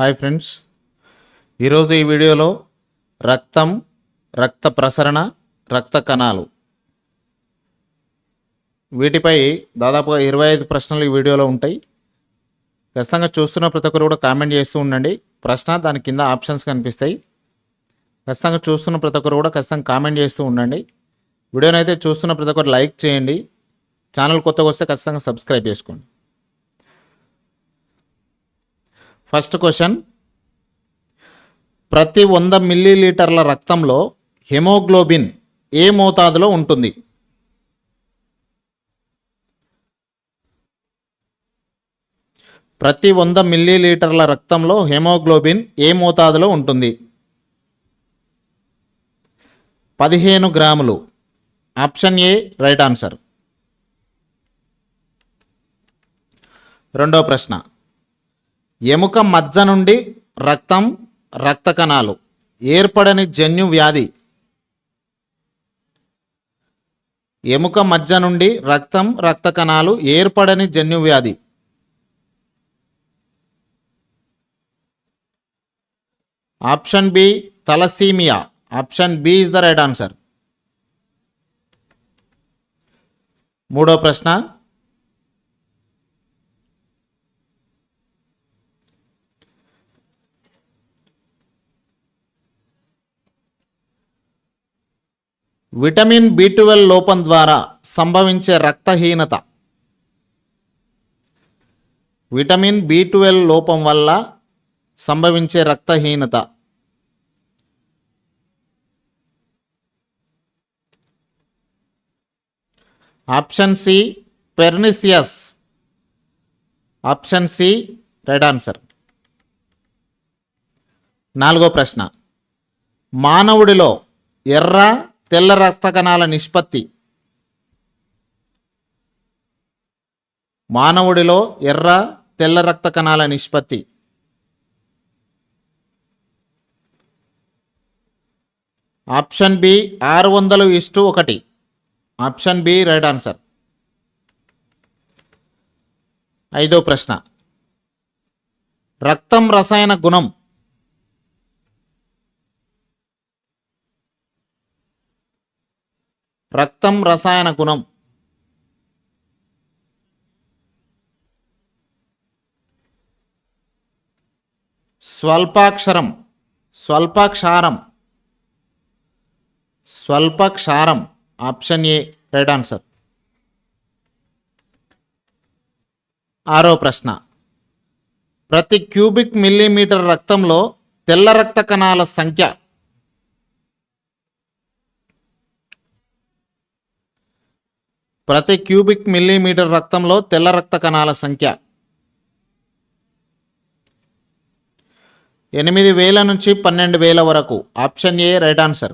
Hi friends. ఈరోజు ఈ వీడియోలో రక్తం రక్త ప్రసరణ రక్త కణాలు. వీటిపై దాదాపుగా ఇరవై ఐదు ప్రశ్నలు ఈ వీడియోలో ఉంటాయి. ఖచ్చితంగా చూస్తున్న ప్రతి ఒక్కరు కూడా కామెంట్ చేస్తూ ఉండండి. ప్రశ్న దాని కింద ఆప్షన్స్ కనిపిస్తాయి. ఖచ్చితంగా చూస్తున్న ప్రతి ఒక్కరు కూడా ఖచ్చితంగా కామెంట్ చేస్తూ ఉండండి. వీడియోనైతే అయితే చూస్తున్న ప్రతి ఒక్కరు లైక్ చేయండి. ఛానల్ కొత్తగా వస్తే ఖచ్చితంగా సబ్స్క్రైబ్ చేసుకోండి. First question. ప్రతి వంద మిల్లీలీటర్ల రక్తంలో హెమోగ్లోబిన్ ఏ మోతాదులో ఉంటుంది? ప్రతి వంద మిల్లీలీటర్ల రక్తంలో హెమోగ్లోబిన్ ఏ మోతాదులో ఉంటుంది? పదిహేను గ్రాములు. Option A right answer. రెండో ప్రశ్న. ఎముక మజ్జ నుండి రక్తం రక్త కణాలు. ఏర్పడని జన్యు వ్యాధి. ఎముక మజ్జ నుండి రక్తం రక్త కణాలు ఏర్పడని జన్యు వ్యాధి. Option B thalassaemia. Option B is the right answer. మూడో ప్రశ్న. విటమిన్ బి ట్వెల్వ్ లోపం ద్వారా సంభవించే రక్తహీనత. విటమిన్ బి ట్వెల్వ్ లోపం వల్ల సంభవించే రక్తహీనత. Option C pernicious. Option C right answer. నాలుగో ప్రశ్న. మానవుడిలో ఎర్ర తెల్ల రక్త కణాల నిష్పత్తి. మానవుడిలో ఎర్ర తెల్ల రక్త కణాల నిష్పత్తి. ఆప్షన్ బి ఆరు వందలు ఇస్టు ఒకటి. Option B right answer. ఐదో ప్రశ్న. రక్తం రసాయన గుణం రక్తం రసాయన గుణం. స్వల్పాక్షరం స్వల్పక్షారం స్వల్పక్షారం ఆప్షన్ ఏ రైట్ ఆన్సర్. ఆరో ప్రశ్న. ప్రతి క్యూబిక్ మిల్లీమీటర్ రక్తంలో తెల్ల రక్త కణాల సంఖ్య ప్రతి క్యూబిక్ మిల్లీమీటర్ రక్తంలో తెల్ల రక్త కణాల సంఖ్య. ఎనిమిది వేల నుంచి పన్నెండు వేల వరకు. Option A right answer.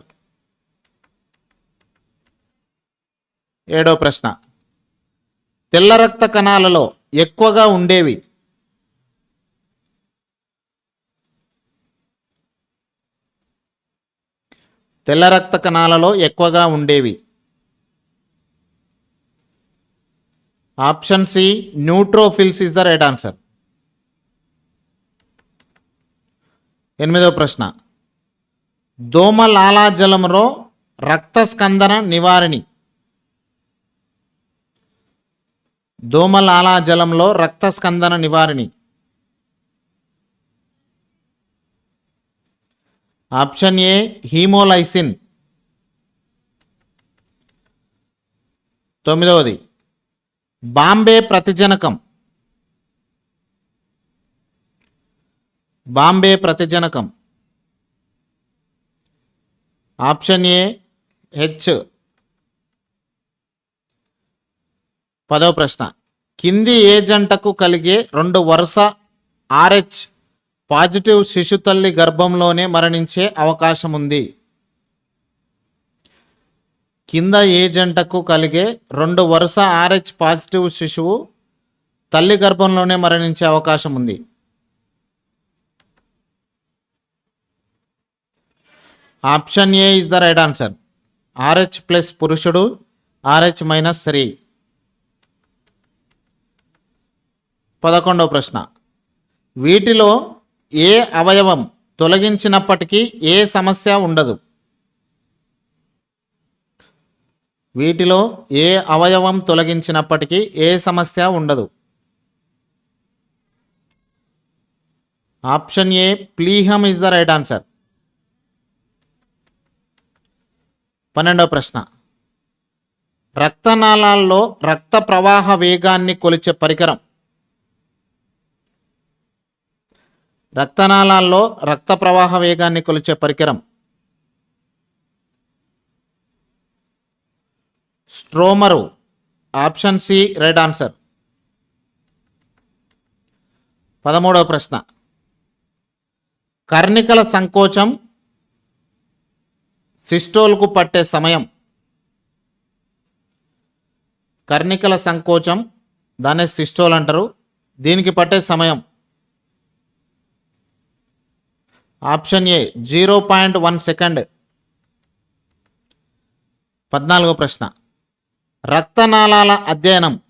ఏడో ప్రశ్న. తెల్ల రక్త కణాలలో ఎక్కువగా ఉండేవి. తెల్ల రక్త కణాలలో ఎక్కువగా ఉండేవి. Option C neutrophils is the right answer ఎనిమిదవ ప్రశ్న. దోమ లాలాజలంలో రక్త స్కందన నివారిణి. దోమ లాలాజలంలో రక్త స్కందన నివారిణి. Option A haemolysin. తొమ్మిదవది. బాంబే ప్రతిజనకం. బాంబే ప్రతిజనకం. ఆప్షన్ ఏ హెచ్ పదవ ప్రశ్న. కింది ఏ జంటకు కలిగే రెండు వరుస ఆర్హెచ్ పాజిటివ్ శిశు తల్లి గర్భంలోనే మరణించే అవకాశం ఉంది కింద ఏ జంటకు కలిగే రెండు వరుస ఆర్హెచ్ పాజిటివ్ శిశువు తల్లి గర్భంలోనే మరణించే అవకాశం ఉంది. Option A is the right answer. Rh plus పురుషుడు ఆర్హెచ్ మైనస్ స్త్రీ. పదకొండవ ప్రశ్న. వీటిలో ఏ అవయవం తొలగించినప్పటికీ ఏ సమస్య ఉండదు. వీటిలో ఏ అవయవం తొలగించినప్పటికీ ఏ సమస్య ఉండదు. ఆప్షన్ ఏ ప్లీహం ఇస్ ద రైట్ ఆన్సర్. పన్నెండవ ప్రశ్న. రక్తనాళాల్లో రక్త ప్రవాహ వేగాన్ని కొలిచే పరికరం. రక్తనాళాల్లో రక్త ప్రవాహ వేగాన్ని కొలిచే పరికరం. స్ట్రోమరు. Option C right answer. పదమూడవ ప్రశ్న. కర్ణికల సంకోచం సిస్టోల్కు పట్టే సమయం. కర్ణికల సంకోచం దాన్ని సిస్టోల్ అంటారు. దీనికి పట్టే సమయం. Option A zero point one second. పద్నాలుగో ప్రశ్న. రక్తనాళాల అధ్యయనం.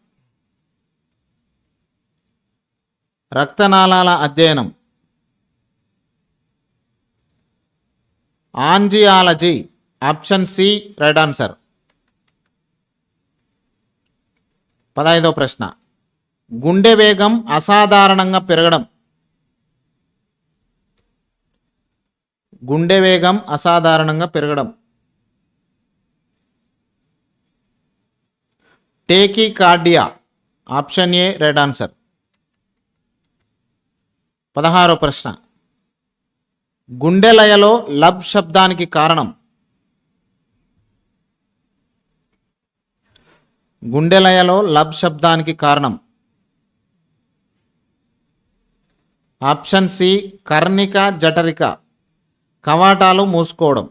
రక్తనాళాల అధ్యయనం. Angiology option C right answer. పదహైదో ప్రశ్న. గుండె వేగం అసాధారణంగా పెరగడం. గుండె వేగం అసాధారణంగా పెరగడం. Tachycardia option A right answer. పదహారో ప్రశ్న. గుండెలయలో లబ్ శబ్దానికి కారణం. గుండెలయలో లబ్ శబ్దానికి కారణం. ఆప్షన్ సి కర్ణిక జఠరిక. కవాటాలు మూసుకోవడం.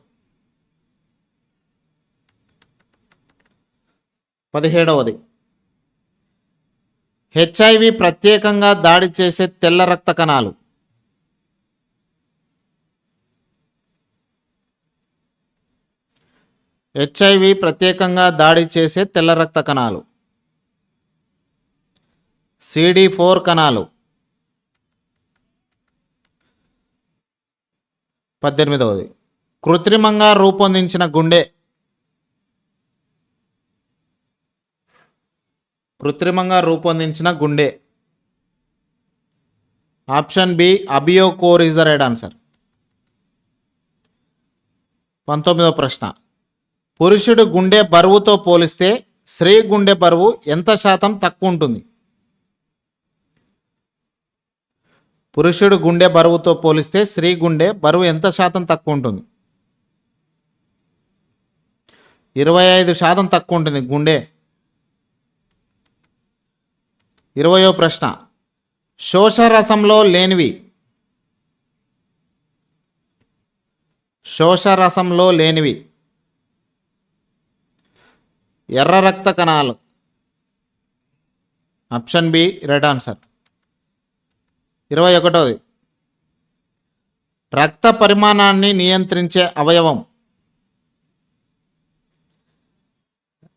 పదిహేడవది. హెచ్ఐవి ప్రత్యేకంగా దాడి చేసే తెల్ల రక్త కణాలు. హెచ్ఐవి ప్రత్యేకంగా దాడి చేసే తెల్ల రక్త కణాలు. సిడి ఫోర్ కణాలు. పద్దెనిమిదవది. కృత్రిమంగా రూపొందించిన గుండె. కృత్రిమంగా రూపొందించిన గుండె. Option B AbioCor is the right answer. పంతొమ్మిదవ ప్రశ్న. పురుషుడు గుండె బరువుతో పోలిస్తే స్త్రీ గుండె బరువు ఎంత శాతం తక్కువ ఉంటుంది? పురుషుడు గుండె బరువుతో పోలిస్తే స్త్రీ గుండె బరువు ఎంత శాతం తక్కువ ఉంటుంది? ఇరవై ఐదు శాతం తక్కువ ఉంటుంది గుండె. ఇరవయో ప్రశ్న. శోషరసంలో లేనివి. శోషరసంలో లేనివి. ఎర్ర రక్త కణాలు. Option B right answer. ఇరవై ఒకటోది. రక్త పరిమాణాన్ని నియంత్రించే అవయవం.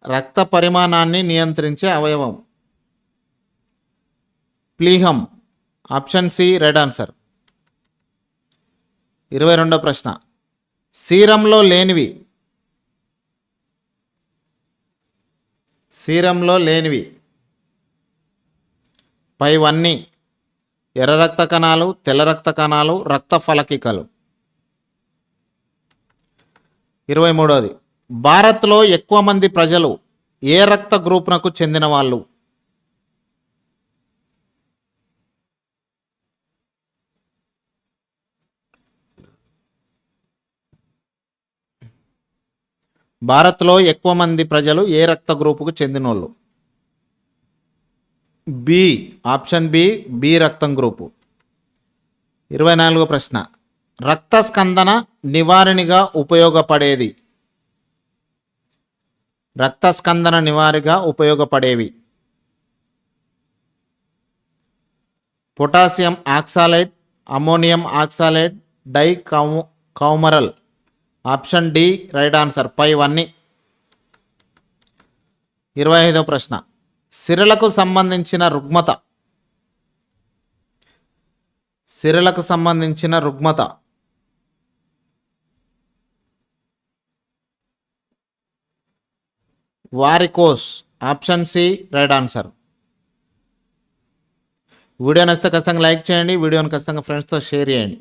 రక్త పరిమాణాన్ని నియంత్రించే అవయవం. ప్లీహం ఆప్షన్ సి రైట్ ఆన్సర్. ఇరవై రెండో ప్రశ్న. సీరంలో లేనివి. సీరంలో లేనివి. పైవన్నీ ఎర్ర రక్త కణాలు తెల్ల రక్త కణాలు రక్త ఫలకికలు. ఇరవై మూడవది భారత్లో ఎక్కువ మంది ప్రజలు ఏ రక్త గ్రూప్నకు చెందిన వాళ్ళు? భారత్లో ఎక్కువ మంది ప్రజలు ఏ రక్త గ్రూపుకు చెందినోళ్ళు? బి. ఆప్షన్ బి బి రక్తం గ్రూపు. ఇరవై నాలుగో ప్రశ్న. రక్త స్కందన నివారణగా ఉపయోగపడేది? రక్త స్కందన నివారిగా ఉపయోగపడేవి? Potassium oxalate ammonium oxalate dicoumarol. Option D right answer. పైవన్నీ ఇరవై ఐదో ప్రశ్న. సిరలకు సంబంధించిన రుగ్మత. సిరలకు సంబంధించిన రుగ్మత. Varicose. Option C right answer. Video నచ్చితే ఖచ్చితంగా లైక్ చేయండి. వీడియోని ఖచ్చితంగా ఫ్రెండ్స్తో షేర్ చేయండి.